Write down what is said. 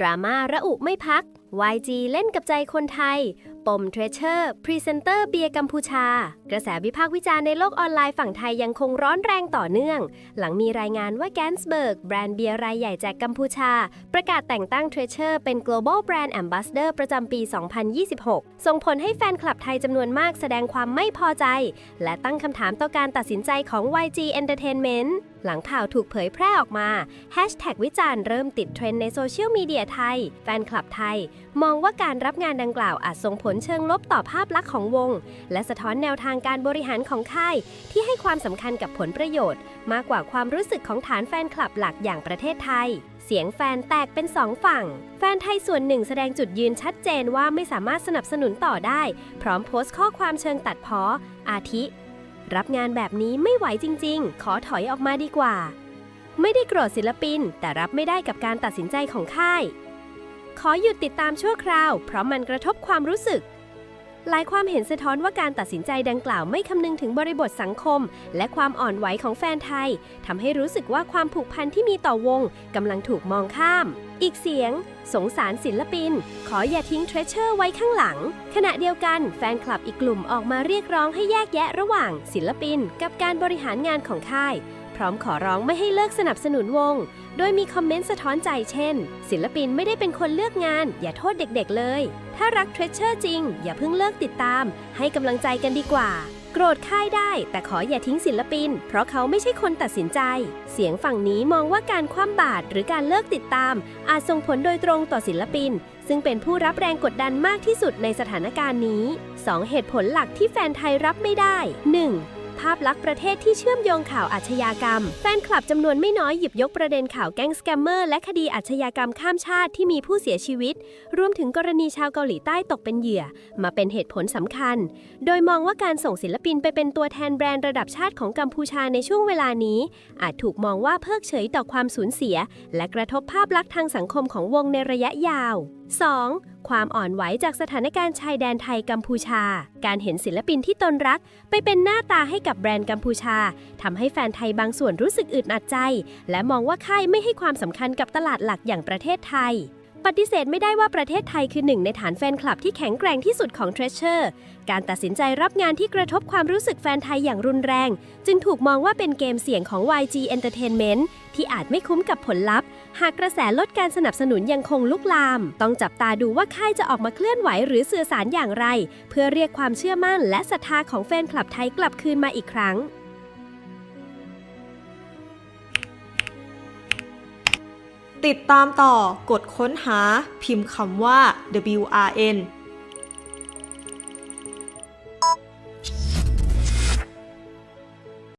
ดราม่าระอุไม่พัก YG เล่นกับใจคนไทย ปมเทรเชอร์ พรีเซนเตอร์เบียกัมพูชา กระแสวิพากษ์วิจารณ์ในโลกออนไลน์ฝั่งไทยยังคงร้อนแรงต่อเนื่อง หลังมีรายงานว่าแกนส์เบิร์กแบรนด์เบียร์รายใหญ่จากกัมพูชา ประกาศแต่งตั้งเทรเชอร์เป็น global brand ambassador ประจำปี 2026 ส่งผลให้แฟนคลับไทยจำนวนมากแสดงความไม่พอใจ และตั้งคำถามต่อการตัดสินใจของ YG Entertainment หลังข่าวถูกเผยแพร่ออกมาแฮชแท็กวิจารณ์เริ่มติดเทรนด์ในโซเชียลมีเดียไทย แฟนคลับไทย มองว่าการรับงานดังกล่าวอาจส่งผลเชิงลบต่อภาพลักษณ์ของวง และสะท้อนแนวทางการบริหารของค่าย ที่ให้ความสำคัญกับผลประโยชน์ มากกว่าความรู้สึกของฐานแฟนคลับหลักอย่างประเทศไทยเสียงแฟนแตกเป็นสองฝั่ง แฟนไทยส่วนหนึ่งแสดงจุดยืนชัดเจนว่าไม่สามารถสนับสนุนต่อได้ พร้อมโพสต์ข้อความเชิงตัดพ้อ อาทิ รับงานแบบนี้ไม่ไหวจริง ๆ ขอถอยออกมาดีกว่า ไม่ได้โกรธศิลปิน แต่รับไม่ได้กับการตัดสินใจของค่าย ขอหยุดติดตามชั่วคราว เพราะมันกระทบความรู้สึก หลายความเห็นสะท้อนว่าการตัดสินใจดังกล่าวไม่คำนึงถึงบริบทสังคม และความอ่อนไหวของแฟนไทยทำให้รู้สึกว่าความผูกพันที่มีต่อวงกำลังถูกมองข้าม อีกเสียง สงสารศิลปิน ขออย่าทิ้งเทรเชอร์ไว้ข้างหลัง ขณะเดียวกันแฟนคลับอีกกลุ่มออกมาเรียกร้องให้แยกแยะระหว่างศิลปิน กับการบริหารงานของค่าย พร้อมขอร้องไม่ให้เลิกสนับสนุนวง โดยมีคอมเมนต์สะท้อนใจเช่น ศิลปินไม่ได้เป็นคนเลือกงาน อย่าโทษเด็กๆเลย ถ้ารักเทรเชอร์จริง อย่าเพิ่งเลิกติดตาม ให้กำลังใจกันดีกว่า โกรธค่ายได้ แต่ขออย่าทิ้งศิลปิน เพราะเขาไม่ใช่คนตัดสินใจ เสียงฝั่งนี้มองว่าการคว่ำบาตรหรือการเลิกติดตาม อาจส่งผลโดยตรงต่อศิลปิน ซึ่งเป็นผู้รับแรงกดดันมากที่สุดในสถานการณ์นี้ 2 เหตุผลหลักที่แฟนไทยรับไม่ได้ 1. ภาพลักษณ์ประเทศที่เชื่อมโยงข่าวอาชญากรรม แฟนคลับจำนวนไม่น้อยหยิบยกประเด็นข่าวแก๊งสแกมเมอร์และคดีอาชญากรรมข้ามชาติที่มีผู้เสียชีวิต รวมถึงกรณีชาวเกาหลีใต้ตกเป็นเหยื่อ มาเป็นเหตุผลสำคัญ โดยมองว่าการส่งศิลปินไปเป็นตัวแทนแบรนด์ระดับชาติของกัมพูชาในช่วงเวลานี้ อาจถูกมองว่าเพิกเฉยต่อความสูญเสีย และกระทบภาพลักษณ์ทางสังคมของวงในระยะยาว 2. ความอ่อนไหวจากสถานการณ์ชายแดนไทยกัมพูชา การเห็นศิลปินที่ตนรัก ไปเป็นหน้าตาให้กับแบรนด์กัมพูชาทำให้แฟนไทยบางส่วนรู้สึกอึดอัดใจ และมองว่าค่ายไม่ให้ความสำคัญกับตลาดหลักอย่างประเทศไทย ปฏิเสธไม่ได้ว่าประเทศไทยคือหนึ่งในฐานแฟนคลับที่แข็งแกร่งที่สุดของ Treasure การตัดสินใจรับงานที่กระทบความรู้สึกแฟนไทยอย่างรุนแรง จึงถูกมองว่าเป็นเกมเสี่ยงของ YG Entertainment ที่อาจไม่คุ้มกับผลลัพธ์ หากกระแสลดการสนับสนุนยังคงลุกลาม ต้องจับตาดูว่าค่ายจะออกมาเคลื่อนไหวหรือสื่อสารอย่างไร เพื่อเรียกความเชื่อมั่นและศรัทธาของแฟนคลับไทยกลับคืนมาอีกครั้งติดตามต่อกดค้นหาพิมพ์คำว่า WRN